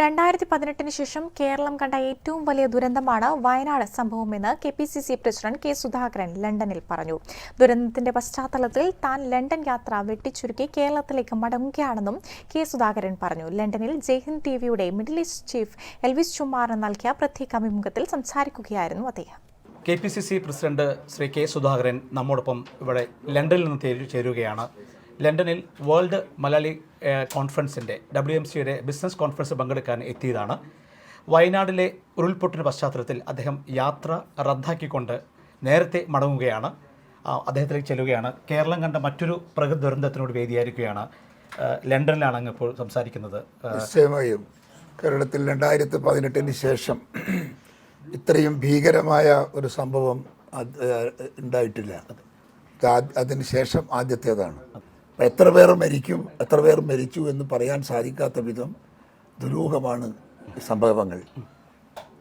രണ്ടായിരത്തി പതിനെട്ടിന് ശേഷം കേരളം കണ്ട ഏറ്റവും വലിയ ദുരന്തമാണ് വയനാട് സംഭവമെന്ന് K P C C president K Sudhakaran ലണ്ടനിൽ പറഞ്ഞു. ദുരന്തത്തിന്റെ പശ്ചാത്തലത്തിൽ താൻ ലണ്ടൻ യാത്ര വെട്ടിച്ചുരുക്കി കേരളത്തിലേക്ക് മടങ്ങുകയാണെന്നും കെ സുധാകരൻ പറഞ്ഞു. ലണ്ടനിൽ ജയ്ഹിന്ദ് ടി വിയുടെ മിഡിൽ ഈസ്റ്റ് ചീഫ് എൽവിസ് ചുമാറിന് നൽകിയ പ്രത്യേക അഭിമുഖത്തിൽ സംസാരിക്കുകയായിരുന്നു അദ്ദേഹം. K P C C president Shri K Sudhakaran നമ്മോടൊപ്പം ഇവിടെ ലണ്ടനിൽ നിന്ന് ചേരുകയാണ്. ലണ്ടനിൽ വേൾഡ് മലയാളി കോൺഫറൻസിന്റെ ഡബ്ല്യു എം സിയുടെ ബിസിനസ് കോൺഫറൻസ് പങ്കെടുക്കാൻ എത്തിയതാണ്. വയനാടിലെ ഉരുൾപൊട്ടിന്റെ പശ്ചാത്തലത്തിൽ അദ്ദേഹം യാത്ര റദ്ദാക്കിക്കൊണ്ട് നേരത്തെ മടങ്ങുകയാണ്. അദ്ദേഹത്തിലേക്ക് ചെല്ലുകയാണ്. കേരളം കണ്ട മറ്റൊരു പ്രകൃതി ദുരന്തത്തിനോട് വേദിയായിരിക്കുകയാണ്. ലണ്ടനിലാണ് അങ്ങ് ഇപ്പോൾ സംസാരിക്കുന്നത്. നിശ്ചയമായും കേരളത്തിൽ രണ്ടായിരത്തി പതിനെട്ടിന് ശേഷം ഇത്രയും ഭീകരമായ ഒരു സംഭവം ഉണ്ടായിട്ടില്ല. അതിന് ശേഷം ആദ്യത്തേതാണ്. എത്ര പേർ മരിക്കും എത്ര പേർ മരിച്ചു എന്ന് പറയാൻ സാധിക്കാത്ത വിധം ദുരൂഹമാണ് സംഭവങ്ങൾ.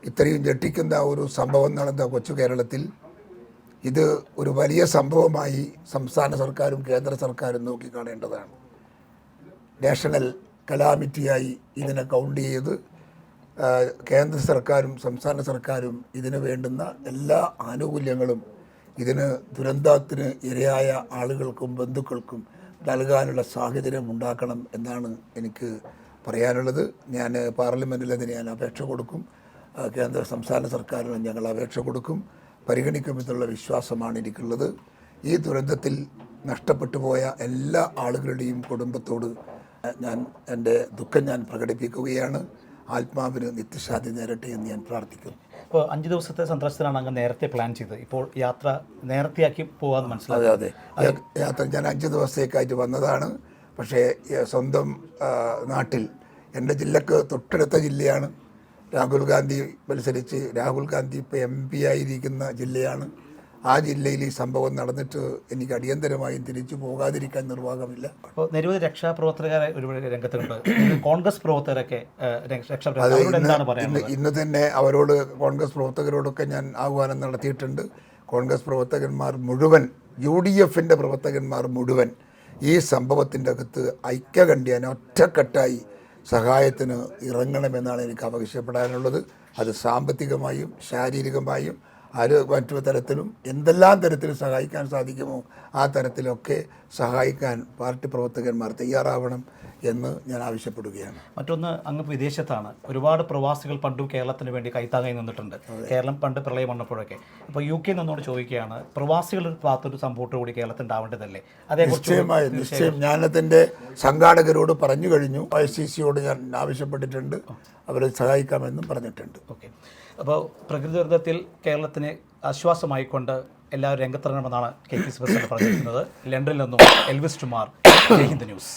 ഇത്രയും ഞെട്ടിക്കുന്ന ഒരു സംഭവം നടന്ന കൊച്ചു കേരളത്തിൽ ഇത് ഒരു വലിയ സംഭവമായി സംസ്ഥാന സർക്കാരും കേന്ദ്ര സർക്കാരും നോക്കിക്കാണേണ്ടതാണ്. നാഷണൽ കലാമിറ്റിയായി ഇതിനെ കൗണ്ട് ചെയ്ത് കേന്ദ്ര സർക്കാരും സംസ്ഥാന സർക്കാരും ഇതിന് വേണ്ടുന്ന എല്ലാ ആനുകൂല്യങ്ങളും ഇതിന് ദുരന്തത്തിന് ഇരയായ ആളുകൾക്കും ബന്ധുക്കൾക്കും നൽകാനുള്ള സാഹചര്യം ഉണ്ടാക്കണം എന്നാണ് എനിക്ക് പറയാനുള്ളത്. ഞാൻ പാർലമെന്റിൽ അതിന് ഞാൻ അപേക്ഷ കൊടുക്കും. കേന്ദ്ര സംസ്ഥാന സർക്കാരിന് ഞങ്ങൾ അപേക്ഷ കൊടുക്കും. പരിഗണിക്കുമെന്നുള്ള വിശ്വാസമാണ് എനിക്കുള്ളത്. ഈ ദുരന്തത്തിൽ നഷ്ടപ്പെട്ടു പോയ എല്ലാ ആളുകളുടെയും കുടുംബത്തോട് ഞാൻ എന്റെ ദുഃഖം ഞാൻ പ്രകടിപ്പിക്കുകയാണ്. ആത്മാവിന് നിത്യശാന്തി നേരട്ടെ എന്ന് ഞാൻ പ്രാർത്ഥിക്കുന്നു. ഇപ്പോൾ അഞ്ച് ദിവസത്തെ സന്ദർശനമാണ് അങ്ങ് നേരത്തെ പ്ലാൻ ചെയ്തത്. ഇപ്പോൾ യാത്ര നേരത്തെയാക്കി പോകാമെന്ന് മനസ്സിലായി. അതെ അതെ. യാത്ര ഞാൻ അഞ്ച് ദിവസത്തേക്കായിട്ട് വന്നതാണ്. പക്ഷേ സ്വന്തം നാട്ടിൽ എന്റെ ജില്ലക്ക് തൊട്ടടുത്ത ജില്ലയാണ്. രാഹുൽ ഗാന്ധി മത്സരിച്ച് രാഹുൽ ഗാന്ധി ഇപ്പോൾ എം പി ആയിരിക്കുന്ന ജില്ലയാണ്. ആ ജില്ലയിൽ ഈ സംഭവം നടന്നിട്ട് എനിക്ക് അടിയന്തരമായും തിരിച്ചു പോകാതിരിക്കാൻ നിർവാഹമില്ല. അപ്പോൾ നിരവധി രക്ഷാപ്രവർത്തകരെ ഒരുപാട് രംഗത്തുണ്ട്. കോൺഗ്രസ് പ്രവർത്തകരൊക്കെ ഇന്ന് തന്നെ അവരോട് കോൺഗ്രസ് പ്രവർത്തകരോടൊക്കെ ഞാൻ ആഹ്വാനം നടത്തിയിട്ടുണ്ട്. കോൺഗ്രസ് പ്രവർത്തകന്മാർ മുഴുവൻ യു ഡി എഫിന്റെ പ്രവർത്തകന്മാർ മുഴുവൻ ഈ സംഭവത്തിന്റെ അകത്ത് ഐക്യകണ്ഠ്യാൻ ഒറ്റക്കെട്ടായി സഹായത്തിന് ഇറങ്ങണമെന്നാണ് എനിക്ക് ആവശ്യപ്പെടാനുള്ളത്. അത് സാമ്പത്തികമായും ശാരീരികമായും ആരോ മറ്റു തരത്തിലും എന്തെല്ലാം തരത്തിലും സഹായിക്കാൻ സാധിക്കുമോ ആ തരത്തിലൊക്കെ സഹായിക്കാൻ പാർട്ടി പ്രവർത്തകന്മാർ തയ്യാറാവണം. എന്ന് ഞാൻ ആവശ്യപ്പെടുകയാണ്. മറ്റൊന്ന് അങ്ങ് വിദേശത്താണ്. ഒരുപാട് പ്രവാസികൾ പണ്ടും കേരളത്തിന് വേണ്ടി കൈത്താങ്ങായി നിന്നിട്ടുണ്ട്. കേരളം പണ്ട് പ്രളയം വന്നപ്പോഴൊക്കെ. അപ്പോൾ യു കെ നിന്നോട് ചോദിക്കുകയാണ് പ്രവാസികൾ ഭാഗത്തൊരു സംഭവത്തോടു കൂടി കേരളത്തിൽ ഉണ്ടാവേണ്ടതല്ലേ? അതേ നിശ്ചയമായും നിശ്ചയം. ഞാനതിന്റെ സംഘാടകരോട് പറഞ്ഞു കഴിഞ്ഞു. ഐ സി സിയോട് ഞാൻ ആവശ്യപ്പെട്ടിട്ടുണ്ട്. അവരെ സഹായിക്കാമെന്നും പറഞ്ഞിട്ടുണ്ട്. ഓക്കെ. അപ്പോൾ പ്രകൃതി ദുരന്തത്തിൽ കേരളത്തിന് ആശ്വാസമായിക്കൊണ്ട് എല്ലാവരും രംഗത്തിറങ്ങണമെന്നാണ് കെ പി സി പ്രസിഡന്റ് പറഞ്ഞിരിക്കുന്നത്. ലണ്ടനിൽ നിന്നും എൽവിസ് ടുമാർ ജയ് ഹിന്ദ് ന്യൂസ്.